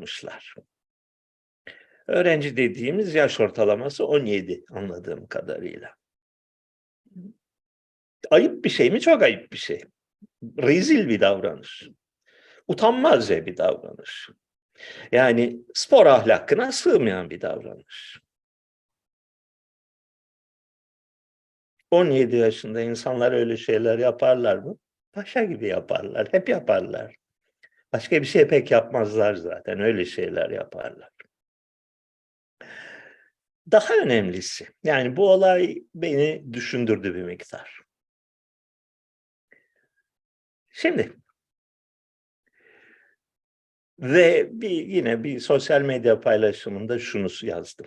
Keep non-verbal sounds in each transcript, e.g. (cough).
bakmışlar. Öğrenci dediğimiz yaş ortalaması 17 anladığım kadarıyla. Ayıp bir şey mi? Çok ayıp bir şey. Rezil bir davranış. Utanmazca bir davranış. Yani spor ahlakına sığmayan bir davranış. 17 yaşında insanlar öyle şeyler yaparlar mı? Paşa gibi yaparlar. Hep yaparlar. Başka bir şey pek yapmazlar zaten. Öyle şeyler yaparlar. Daha önemlisi, yani bu olay beni düşündürdü bir miktar. Şimdi ve bir yine bir sosyal medya paylaşımında şunu yazdım.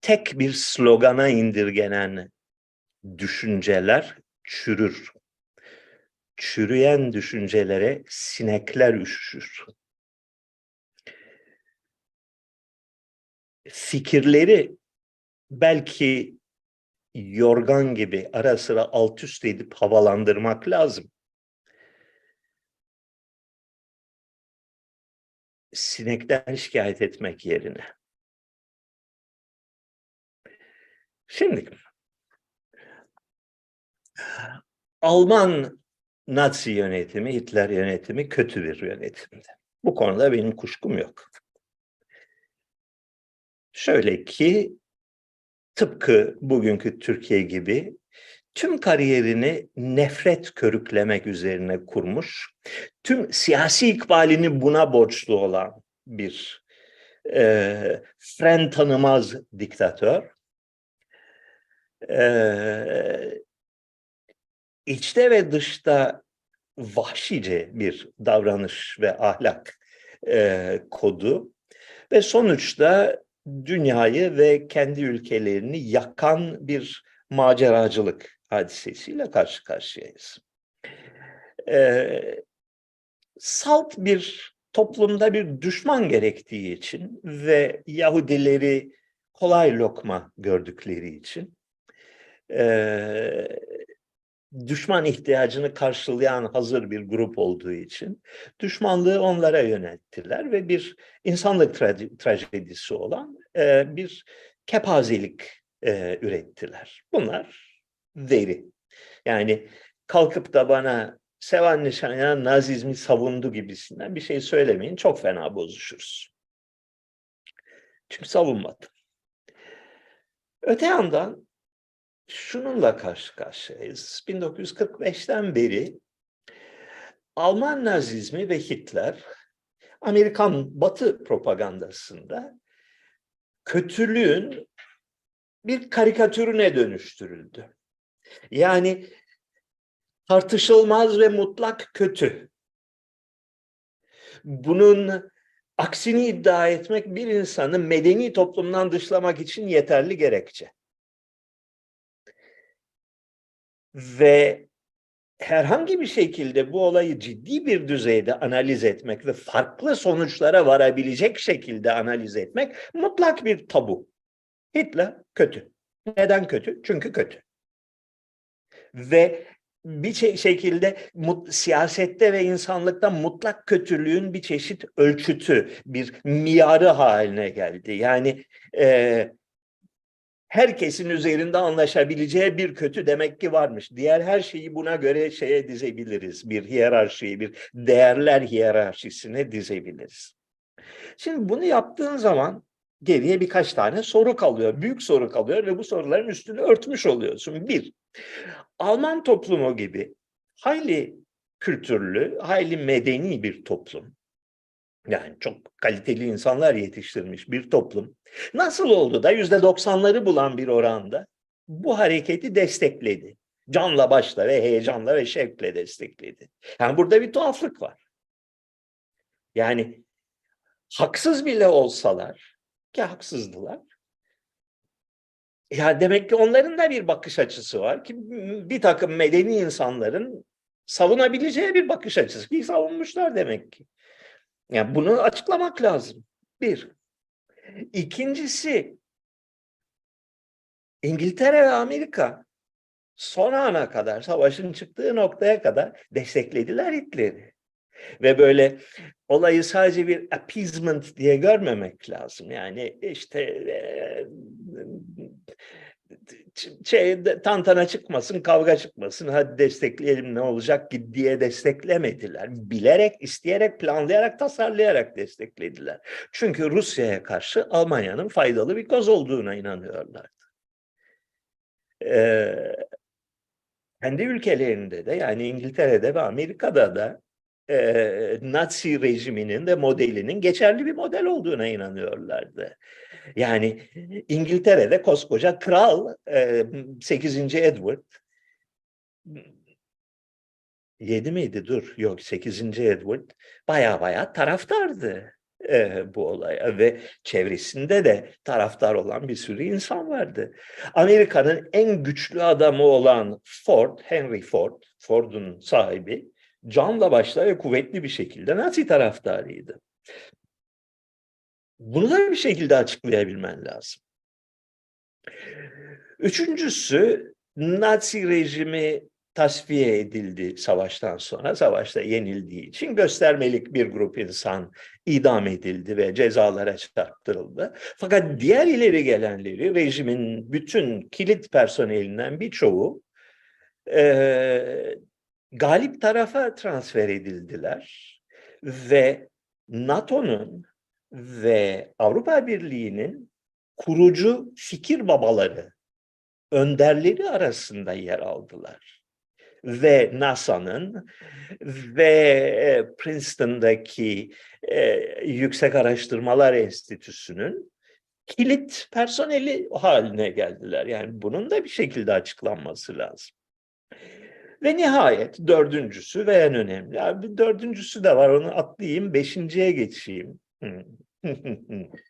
Tek bir slogana indirgenen düşünceler çürür. Çürüyen düşüncelere sinekler üşüşür. Fikirleri belki yorgan gibi ara sıra alt üst edip havalandırmak lazım. Sinekten şikayet etmek yerine. Şimdi Alman Nazi yönetimi, Hitler yönetimi kötü bir yönetimdi. Bu konuda benim kuşkum yok. Şöyle ki tıpkı bugünkü Türkiye gibi tüm kariyerini nefret körüklemek üzerine kurmuş, tüm siyasi ikbalini buna borçlu olan bir e, fren tanımaz diktatör, e, içte ve dışta vahşice bir davranış ve ahlak e, kodu ve sonuçta dünyayı ve kendi ülkelerini yakan bir maceracılık hadisesiyle karşı karşıyayız. Ee, salt bir toplumda bir düşman gerektiği için ve Yahudileri kolay lokma gördükleri için e, düşman ihtiyacını karşılayan hazır bir grup olduğu için düşmanlığı onlara yönelttiler ve bir insanlık tra- trajedisi olan e, bir kepazelik e, ürettiler. Bunlar veri. Yani kalkıp da bana Sevan Nişanyan Nazizmi savundu gibisinden bir şey söylemeyin. Çok fena bozuşuruz. Çünkü savunmadım. Öte yandan şununla karşı karşıyayız. 1945'ten beri Alman Nazizmi ve Hitler Amerikan Batı propagandasında kötülüğün bir karikatürüne dönüştürüldü. Yani tartışılmaz ve mutlak kötü. Bunun aksini iddia etmek bir insanı medeni toplumdan dışlamak için yeterli gerekçe. Ve herhangi bir şekilde bu olayı ciddi bir düzeyde analiz etmek ve farklı sonuçlara varabilecek şekilde analiz etmek mutlak bir tabu. Hitler kötü. Neden kötü? Çünkü kötü. Ve bir şekilde siyasette ve insanlıkta mutlak kötülüğün bir çeşit ölçütü, bir miyarı haline geldi. Yani e, herkesin üzerinde anlaşabileceği bir kötü demek ki varmış. Diğer her şeyi buna göre şeye dizebiliriz. Bir hiyerarşiyi, bir değerler hiyerarşisine dizebiliriz. Şimdi bunu yaptığın zaman geriye birkaç tane soru kalıyor. Büyük soru kalıyor ve bu soruların üstünü örtmüş oluyorsun. Bir, Alman toplumu gibi hayli kültürlü, hayli medeni bir toplum. Yani çok kaliteli insanlar yetiştirmiş bir toplum. Nasıl oldu da yüzde doksanları bulan bir oranda bu hareketi destekledi. Canla başla ve heyecanla ve şevkle destekledi. Yani burada bir tuhaflık var. Yani haksız bile olsalar ki haksızdılar. Ya demek ki onların da bir bakış açısı var ki bir takım medeni insanların savunabileceği bir bakış açısı ki savunmuşlar demek ki. Yani bunu açıklamak lazım. Bir. İkincisi İngiltere ve Amerika son ana kadar, savaşın çıktığı noktaya kadar desteklediler Hitler'i. Ve böyle olayı sadece bir appeasement diye görmemek lazım. Yani işte şey tantana çıkmasın, kavga çıkmasın, hadi destekleyelim ne olacak ki diye desteklemediler. Bilerek, isteyerek, planlayarak, tasarlayarak desteklediler. Çünkü Rusya'ya karşı Almanya'nın faydalı bir koz olduğuna inanıyorlardı. Eee, kendi ülkelerinde de yani İngiltere'de ve Amerika'da da eee, Nazi rejiminin de modelinin geçerli bir model olduğuna inanıyorlardı. Yani İngiltere'de koskoca kral eee 8. Edward 7 miydi? Dur. Yok 8. Edward baya baya taraftardı eee, bu olaya ve çevresinde de taraftar olan bir sürü insan vardı. Amerika'nın en güçlü adamı olan Ford, Henry Ford, Ford'un sahibi canla başla ve kuvvetli bir şekilde Nazi taraftarıydı. Bunu da bir şekilde açıklayabilmen lazım. Üçüncüsü Nazi rejimi tasfiye edildi savaştan sonra. Savaşta yenildiği için göstermelik bir grup insan idam edildi ve cezalara çarptırıldı. Fakat diğer ileri gelenleri rejimin bütün kilit personelinden birçoğu eee galip tarafa transfer edildiler ve NATO'nun ve Avrupa Birliği'nin kurucu fikir babaları, önderleri arasında yer aldılar. Ve NASA'nın ve e, Princeton'daki e, Yüksek Araştırmalar Enstitüsü'nün kilit personeli haline geldiler. Yani bunun da bir şekilde açıklanması lazım. Ve nihayet dördüncüsü ve en önemli. Abi dördüncüsü de var onu atlayayım. Beşinciye geçeyim. (laughs)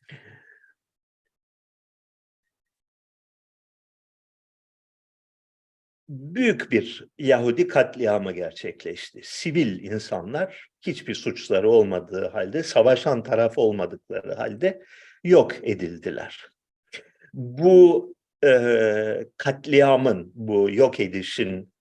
Büyük bir Yahudi katliamı gerçekleşti. Sivil insanlar hiçbir suçları olmadığı halde, savaşan taraf olmadıkları halde yok edildiler. Bu e, katliamın, bu yok edişin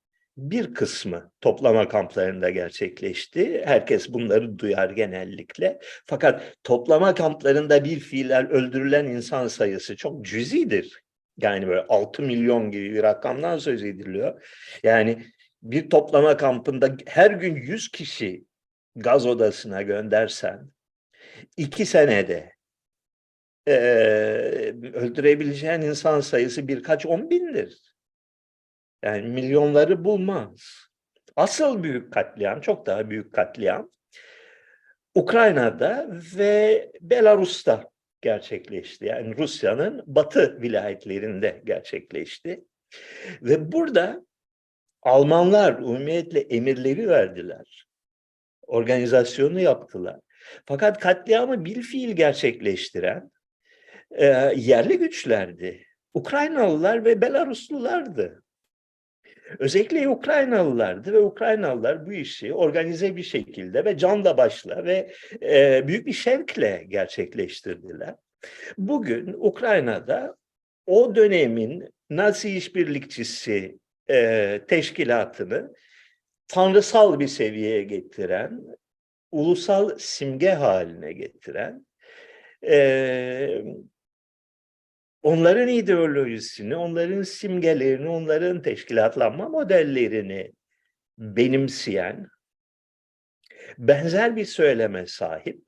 bir kısmı toplama kamplarında gerçekleşti. Herkes bunları duyar genellikle. Fakat toplama kamplarında bir fiiller öldürülen insan sayısı çok cüzidir. Yani böyle 6 milyon gibi bir rakamdan söz ediliyor. Yani bir toplama kampında her gün 100 kişi gaz odasına göndersen iki senede eee, öldürebileceğin insan sayısı birkaç on bindir. Yani milyonları bulmaz. Asıl büyük katliam, çok daha büyük katliam Ukrayna'da ve Belarus'ta gerçekleşti. Yani Rusya'nın batı vilayetlerinde gerçekleşti. Ve burada Almanlar umumiyetle emirleri verdiler. Organizasyonu yaptılar. Fakat katliamı bir fiil gerçekleştiren e, yerli güçlerdi. Ukraynalılar ve Belaruslulardı. Özellikle Ukraynalılardı ve Ukraynalılar bu işi organize bir şekilde ve canla başla ve e, büyük bir şevkle gerçekleştirdiler. Bugün Ukrayna'da o dönemin Nazi işbirlikçisi e, teşkilatını tanrısal bir seviyeye getiren, ulusal simge haline getiren, e, onların ideolojisini, onların simgelerini, onların teşkilatlanma modellerini benimseyen, benzer bir söyleme sahip,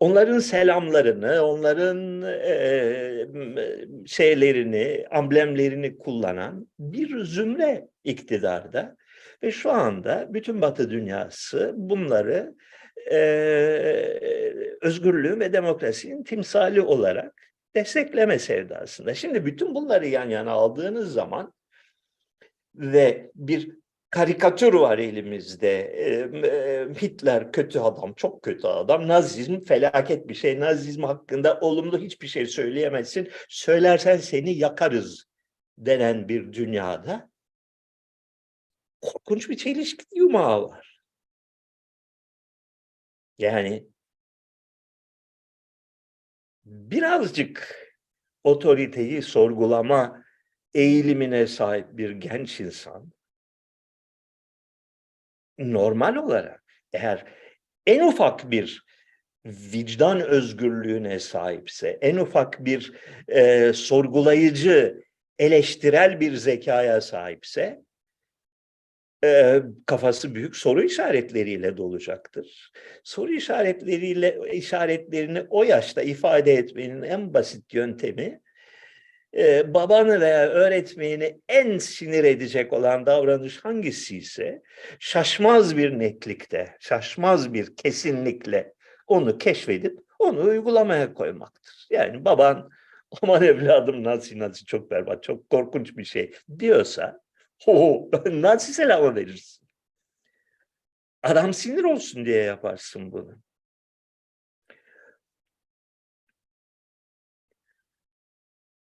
onların selamlarını, onların eee, şeylerini, amblemlerini kullanan bir zümre iktidarda ve şu anda bütün Batı dünyası bunları eee özgürlüğün ve demokrasinin timsali olarak destekleme sevdasında. Şimdi bütün bunları yan yana aldığınız zaman ve bir karikatür var elimizde. Hitler kötü adam, çok kötü adam. Nazizm felaket bir şey. Nazizm hakkında olumlu hiçbir şey söyleyemezsin. Söylersen seni yakarız denen bir dünyada korkunç bir çelişki yumağı var. Yani birazcık otoriteyi sorgulama eğilimine sahip bir genç insan normal olarak eğer en ufak bir vicdan özgürlüğüne sahipse, en ufak bir e, sorgulayıcı, eleştirel bir zekaya sahipse, kafası büyük soru işaretleriyle dolacaktır. Soru işaretleriyle işaretlerini o yaşta ifade etmenin en basit yöntemi babanı veya öğretmeni en sinir edecek olan davranış hangisi ise şaşmaz bir netlikte, şaşmaz bir kesinlikle onu keşfedip onu uygulamaya koymaktır. Yani baban aman evladım Nazi Nazi çok berbat, çok korkunç bir şey diyorsa o (laughs) Nazi selamı verirsin. Adam sinir olsun diye yaparsın bunu.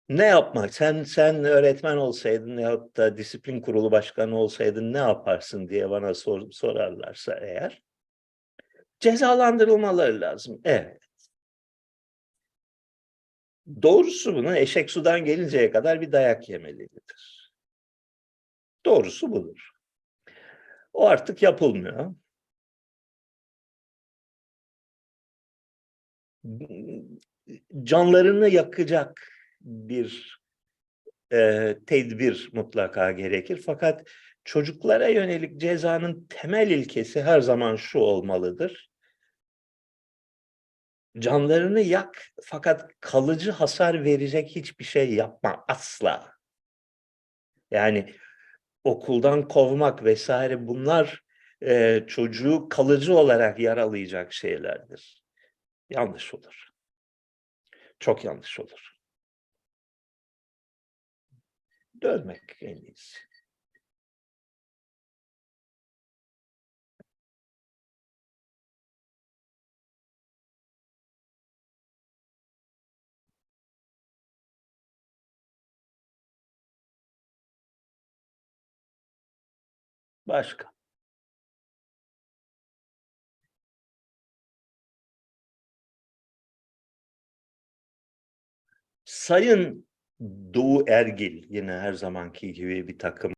Ne yapmak? Sen sen öğretmen olsaydın ya da disiplin kurulu başkanı olsaydın ne yaparsın diye bana sor, sorarlarsa eğer cezalandırılmaları lazım. Evet. Doğrusu bunu eşek sudan gelinceye kadar bir dayak yemelidir. Doğrusu budur. O artık yapılmıyor. Canlarını yakacak bir e, tedbir mutlaka gerekir. Fakat çocuklara yönelik cezanın temel ilkesi her zaman şu olmalıdır. Canlarını yak fakat kalıcı hasar verecek hiçbir şey yapma asla. Yani okuldan kovmak vesaire bunlar e, çocuğu kalıcı olarak yaralayacak şeylerdir. Yanlış olur. Çok yanlış olur. Dövmek en iyisi. Başka. Sayın Doğu Ergil yine her zamanki gibi bir takım